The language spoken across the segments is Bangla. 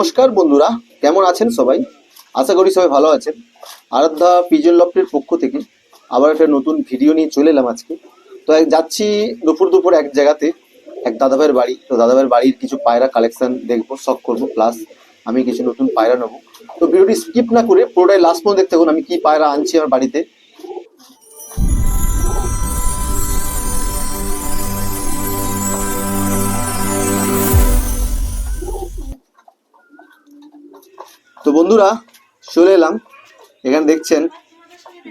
নমস্কার বন্ধুরা, কেমন আছেন সবাই? আশা করি সবাই ভালো আছেন। আরাধ্যা পিজন লফটের পক্ষ থেকে আবার একটা নতুন ভিডিও নিয়ে চলে এলাম আজকে। তো এক যাচ্ছি দুপুর দুপুর এক জায়গাতে, এক দাদাভাইয়ের বাড়ি। তো দাদাভাইয়ের বাড়ির কিছু পায়রা কালেকশন দেখব, শখ করব প্লাস আমি কিছু নতুন পায়রা নেব। তো ভিডিওটি স্কিপ না করে পুরোটাই লাস্ট পর্যন্ত দেখতে থাকুন, আমি কি পায়রা আনছি আমার বাড়িতে। বন্ধুরা, চলে এলাম। এখানে দেখছেন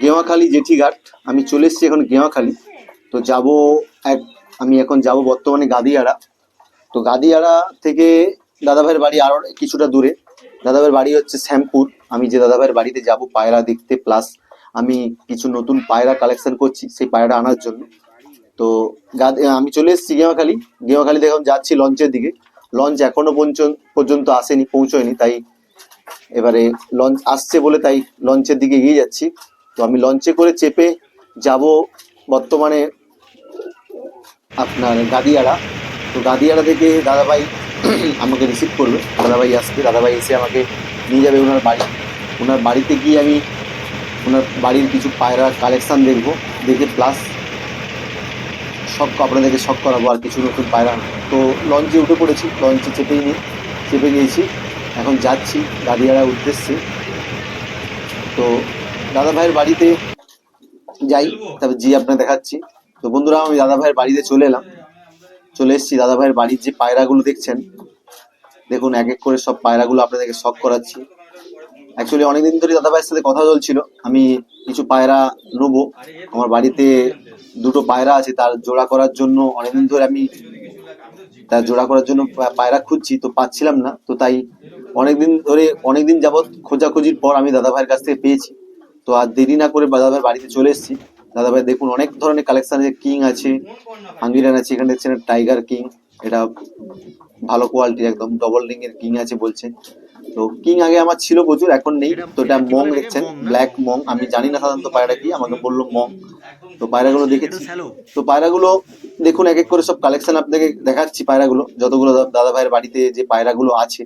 গেওয়াখালী জেঠিঘাট। আমি চলে এসেছি এখন গেওয়াখালী। তো যাব এক আমি এখন যাব বর্তমানে গাদিয়াড়া তো গাদিয়াড়া থেকে দাদাভাইয়ের বাড়ি আরও কিছুটা দূরে। দাদাভাইয়ের বাড়ি হচ্ছে শ্যামপুর। আমি যে দাদাভাইয়ের বাড়িতে যাব, পায়রা দেখতে প্লাস আমি কিছু নতুন পায়রা কালেকশন করছি সেই পায়রা আনার জন্য। তো গাদ- আমি চলে এসেছি গেওয়াখালী। গেওয়াখালী দেখুন যাচ্ছি লঞ্চের দিকে। লঞ্চ এখনও পর্যন্ত পর্যন্ত আসেনি, পৌঁছয়নি। তাই এবারে লঞ্চ আসছে বলে তাই লঞ্চের দিকে এগিয়ে যাচ্ছি। তো আমি লঞ্চে করে চেপে যাব বর্তমানে আপনার গাদিয়াড়া। তো গাদিয়াড়া থেকে দাদাভাই আমাকে রিসিভ করবে। দাদাভাই আসবে। দাদাভাই এসে আমাকে নিয়ে যাবে ওনার বাড়ি। ওনার বাড়িতে গিয়ে আমি ওনার বাড়ির কিছু পায়রা কালেকশান দেখব। দেখে প্লাস সব আপনাদেরকে শখ করাবো আর কিছু নতুন পায়রা। তো লঞ্চে উঠে পড়েছি। লঞ্চে চেপেই নিই চেপে গিয়েছি। এখন যাচ্ছি গাড়িয়াড়া উদ্দেশ্যে। তো দাদা ভাইয়ের বাড়িতে যাই তারপর জি আপনার দেখাচ্ছি। তো বন্ধুরা, আমি দাদা ভাইয়ের বাড়িতে চলে এলাম। চলে এসেছি। দাদা ভাইয়ের বাড়ির যে পায়রাগুলো দেখছেন, দেখুন, এক এক করে সব পায়রাগুলো আপনাদেরকে শখ করাচ্ছি। অ্যাকচুয়ালি অনেকদিন ধরে দাদা ভাইয়ের সাথে কথা চলছিল। আমি কিছু পায়রা নেব। আমার বাড়িতে দুটো পায়রা আছে, তার জোড়া করার জন্য অনেকদিন ধরে আমি তার জোড়া করার জন্য পায়রা খুঁজছি, তো পাচ্ছিলাম না। তো তাই অনেকদিন ধরে, অনেকদিন যাবৎ খোঁজাখুঁজির পর আমি দাদা ভাইয়ের কাছ থেকে পেয়েছি। তো আর দেরি না করে দাদা ভাইয়ের বাড়িতে চলে এসেছি। দাদা ভাই দেখুন অনেক ধরনের কালেকশন আছে কিং আছে হাঙ্গিরান আছে, এখানে দেখছেন টাইগার কিং এটা ভালো কোয়ালিটির একদম ডবল রিং এর কিং আছে বলছে। তো কিং আগে আমার ছিল প্রচুর, এখন নেই। তো এটা মং দেখছেন ব্ল্যাক মং। আমি জানি না সাধারণত পায়রা কি, আমাকে বলল মং। তো পায়রাগুলো দেখেছি। তো পায়রাগুলো দেখুন, এক এক করে সব কালেকশন আপনাকে দেখাচ্ছি পায়রাগুলো, যতগুলো দাদা ভাইয়ের বাড়িতে যে পায়রাগুলো আছে।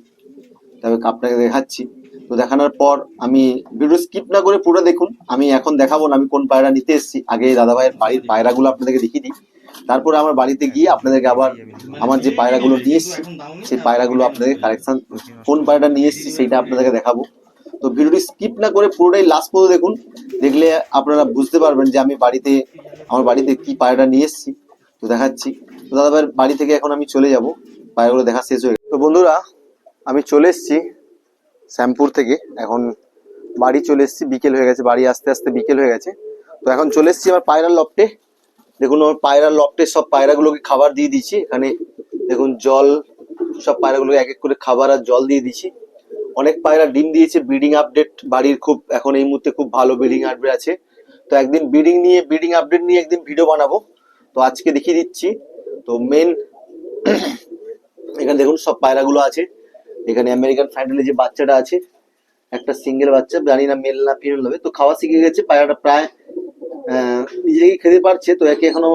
তবে আপনাকে দেখাচ্ছি। তো দেখানোর পর আমি ভিডিও স্কিপ না করে পুরো দেখুন। আমি এখন দেখাবো না, আমি কোন পায়রা নিতে এসেছি। আগে দাদা ভাইয়ের বাড়ির পায়রাগুলো আপনাদেরকে দেখিয়ে দিই। তারপরে আমার বাড়িতে গিয়ে আপনাদেরকে আবার আমার যে পায়রাগুলো নিয়ে এসেছি, সেই পায়রাগুলো আপনাদের কালেকশন কোন পায়রাটা নিয়ে এসেছি সেইটা আপনাদেরকে দেখাবো। তো ভিডিওটি স্কিপ না করে পুরোটাই লাস্ট পর্যন্ত দেখুন। দেখলে আপনারা বুঝতে পারবেন যে আমি বাড়িতে, আমার বাড়িতে কি পায়রাটা নিয়ে এসেছি। তো দেখাচ্ছি। তো দাদা ভাইয়ের বাড়ি থেকে এখন আমি চলে যাব। পায়রাগুলো দেখা শেষ হয়ে। তো বন্ধুরা আমি চলে এসেছি শ্যামপুর থেকে। এখন বাড়ি চলে এসেছি, বিকেল হয়ে গেছে, বাড়ি আস্তে আস্তে বিকেল হয়ে গেছে। তো এখন চলে এসেছি আমার পায়রার লফটে। দেখুন, আমার পায়রার লফটে সব পায়রাগুলোকে খাবার দিয়ে দিচ্ছি এখানে দেখুন, জল, সব পায়রাগুলোকে এক এক করে খাবার আর জল দিয়ে দিচ্ছি অনেক পায়রা ডিম দিয়েছে, ব্রিডিং আপডেট বাড়ির খুব, এখন এই মুহূর্তে খুব ভালো ব্রিডিং আপডেট আছে। তো একদিন ব্রিডিং নিয়ে, ব্রিডিং আপডেট নিয়ে একদিন ভিডিও বানাবো। তো আজকে দেখিয়ে দিচ্ছি। তো মেন এখানে দেখুন, সব পায়রাগুলো আছে। এখানে আমেরিকান ফ্যান্ডেলের যে বাচ্চাটা আছে, একটা সিঙ্গেল বাচ্চা, জানি না মেল না ফিমেল হবে, তো খাওয়া শিখে গেছে, পায়রাটা প্রায় নিজেই খেতে পারছে, তো একে এখনও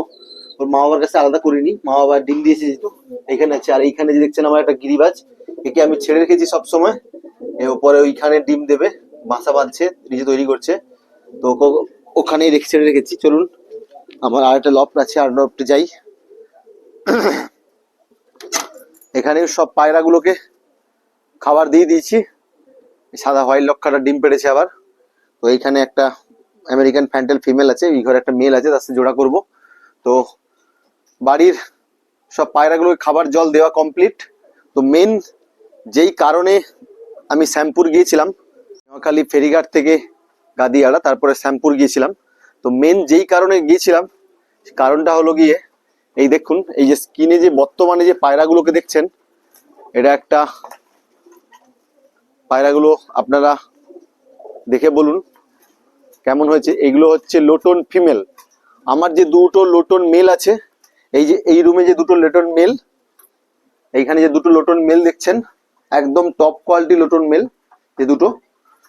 ওর মা বাবার কাছে আলাদা করিনি মা বাবা ডিম দিয়েছে যেহেতু, এখানে আছে, আর এইখানে যে দেখছেন আমার একটা গিরিবাজ, একে আমি ছেড়ে রেখেছি সবসময় ওপরে ওইখানে ডিম দেবে, বাসা বাঁধছে, নিজে তৈরি করছে, তো ওখানেই রেখে, ছেড়ে রেখেছি, চলুন, আমার আর একটা লফট আছে, আর লফটে যাই। এখানে সব পায়রাগুলোকে খাবার দিয়ে দিয়েছি। সাদা হোয়াইট লক্ষাটা ডিম পেড়েছে আবার। তো এইখানে একটা আমেরিকান ফ্যান্টেল ফিমেল আছে, এই ঘরে একটা মেল আছে, তার সাথে জোড়া করব। তো বাড়ির সব পায়রাগুলো খাবার জল দেওয়া কমপ্লিট তো মেন যেই কারণে আমি শ্যামপুর গিয়েছিলাম, নোয়াখালী ফেরিঘাট থেকে গাদিয়াড়া তারপরে শ্যামপুর গিয়েছিলাম। তো মেন যেই কারণে গিয়েছিলাম কারণটা হলো গিয়ে, এই দেখুন, এই যে স্কিনে যে বর্তমানে যে পায়রাগুলোকে দেখছেন, এটা একটা পায়রাগুলো আপনারা দেখে বলুন কেমন হয়েছে। এগুলো হচ্ছে লোটন ফিমেল। আমার যে দুটো লোটন মেল আছে, এই যে, এই রুমে যে দুটো লোটন মেল, এইখানে যে দুটো লোটন মেল দেখছেন, একদম টপ কোয়ালিটি লোটন মেল, যে দুটো।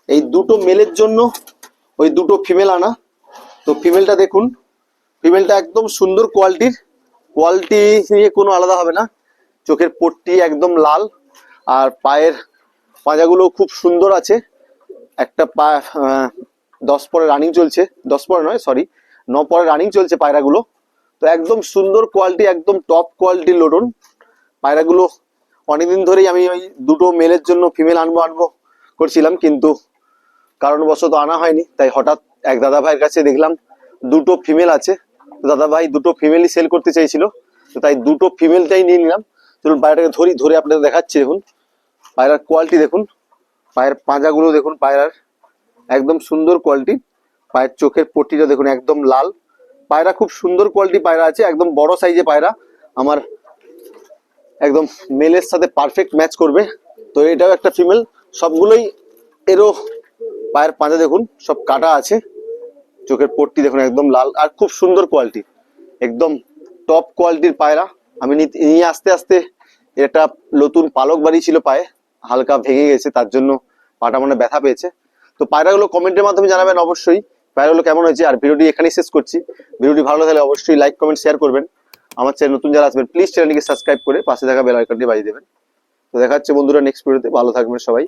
এই দুটো মেলের জন্য ওই দুটো ফিমেল আনা। তো ফিমেলটা দেখুন, ফিমেলটা একদম সুন্দর কোয়ালিটির কোয়ালিটি নিয়ে কোনো আলাদা হবে না। চোখের পট্টি একদম লাল, আর পায়ের পাঁজাগুলো খুব সুন্দর আছে। একটা পা দশ পরে রানিং চলছে। দশ পরে নয় সরি ন পরে রানিং চলছে পায়রাগুলো। তো একদম সুন্দর কোয়ালিটি একদম টপ কোয়ালিটির লোডন পায়রাগুলো। অনেকদিন ধরেই আমি ওই দুটো মেলের জন্য ফিমেল আনব আনব করছিলাম, কিন্তু কারণবশত আনা হয়নি। তাই হঠাৎ এক দাদা ভাইয়ের কাছে দেখলাম দুটো ফিমেল আছে। দাদা ভাই দুটো ফিমেলই সেল করতে চাইছিল। তো তাই দুটো ফিমেলটাই নিয়ে নিলাম। চলুন পায়রাটাকে ধরি, ধরে আপনাদের দেখাচ্ছি, দেখুন। পায়রার কোয়ালিটি দেখুন। পায়ের পাঁজাগুলো দেখুন, পায়রার। একদম সুন্দর কোয়ালিটি পায়ের চোখের পট্টিটা দেখুন, একদম লাল। পায়রা খুব সুন্দর কোয়ালিটি পায়রা আছে, একদম বড় সাইজে পায়রা। আমার একদম মেলের সাথে পারফেক্ট ম্যাচ করবে। তো এটাও একটা ফিমেল সবগুলোই এরও পায়ের পাঁজা দেখুন, সব কাটা আছে। চোখের পট্টি দেখুন, একদম লাল। আর খুব সুন্দর কোয়ালিটি একদম টপ কোয়ালিটির পায়রা। আমি নিয়ে আস্তে আস্তে এটা নতুন পালক বাড়ি ছিল পায়ে। হালকা ভেঙে গেছে, তার জন্য পাটা মনে ব্যথা পেয়েছে। তো পায়রাগুলো কমেন্টের মাধ্যমে জানাবেন অবশ্যই, পায়রাগুলো কেমন হয়েছে? আর ভিডিওটি এখানেই শেষ করছি। ভিডিওটি ভালো লাগলে অবশ্যই লাইক কমেন্ট শেয়ার করবেন। আমার চ্যানেল নতুন যারা আসবেন প্লিজ চ্যানেলটিকে সাবস্ক্রাইব করে পাশে থাকা বেল আইকনটি বাজিয়ে দেবেন। তো দেখা হচ্ছে বন্ধুরা নেক্সট ভিডিওতে ভালো থাকবেন সবাই।